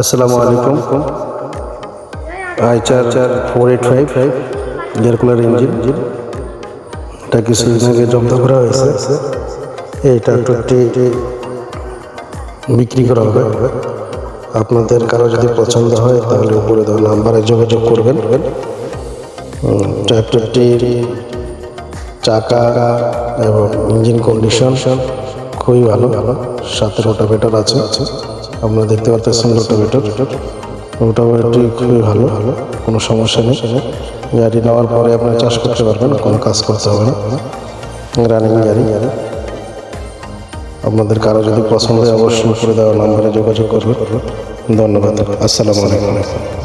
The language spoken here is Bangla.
আসসালামু আলাইকুম। আই চার চার four eight five five air cooler engine. এটা কিছুদিন আগে জব্দ করা হয়েছে। এই ট্রাক্টরটি বিক্রি করা হবে। আপনাদের কারও যদি পছন্দ হয়, তাহলে উপরে দেওয়া নাম্বারে যোগাযোগ করবেন। ট্রাক্টরটির চাকা এবং ইঞ্জিন কন্ডিশন খুবই ভালো। ভালো সাথে রোটাভেটার আছে। আপনারা দেখতে পাচ্ছেন রোটাভেটর রোটাভেটরটি খুবই ভালো ভালো কোনো সমস্যা নেই। গাড়ি নেওয়ার পরে আপনারা চাষ করতে পারবেন, কোনো কাজ করতে হবে না। রানিং গাড়ি। আপনাদের কারও যদি পছন্দ হয়, অবশ্যই করে দেওয়া নাম্বারে যোগাযোগ করবেন। ধন্যবাদ। আসসালামু আলাইকুম।